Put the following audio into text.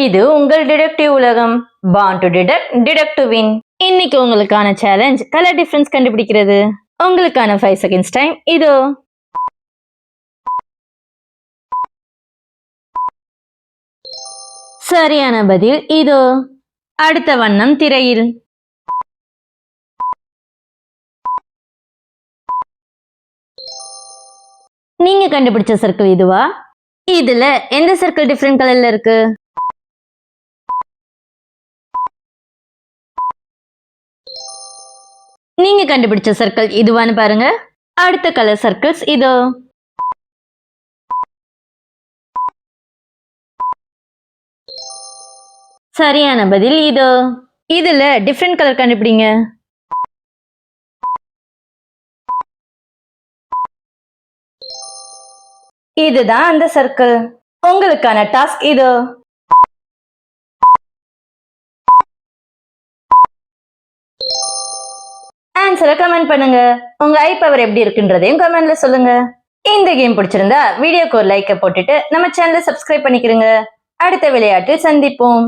இது உங்கள் டிடெக்டிவ் உலகம். Born to detect detect to win இன்னைக்கு உங்களுக்கான சேலஞ்ச் கலர் டிஃபரன்ஸ் கண்டுபிடிக்கிறது. உங்களுக்கான ஃபைவ் செகண்ட்ஸ் டைம் இதோ. சரியான பதில் இதோ. அடுத்த வண்ணம் திரையில். நீங்க கண்டுபிடிச்ச சர்க்கிள் இதுவா? இதுல எந்த சர்க்கிள் டிஃப்ரெண்ட் கலர்ல இருக்கு? நீங்க கண்டுபிடிச்ச சர்க்கிள் இதுவான்னு பாருங்க. அடுத்த கலர் சர்க்கிள்ஸ் இதோ. சரியான பதில் இதோ. இதுல டிஃப்ரெண்ட் கலர் கண்டுபிடிங்க. இதுதான் அந்த சர்க்கிள் உங்களுக்கான டாஸ்க் இதோ. ஆன்சரை கமெண்ட் பண்ணுங்க. உங்க ஐ பவர் எப்படி இருக்குன்றதையும் கமெண்ட்ல சொல்லுங்க. இந்த கேம் பிடிச்சிருந்தா வீடியோக்கு ஒரு லைக்கை போட்டுட்டு நம்ம சேனலை சப்ஸ்கிரைப் பண்ணிக்கிறோங்க அடுத்த விளையாட்டில் சந்திப்போம்.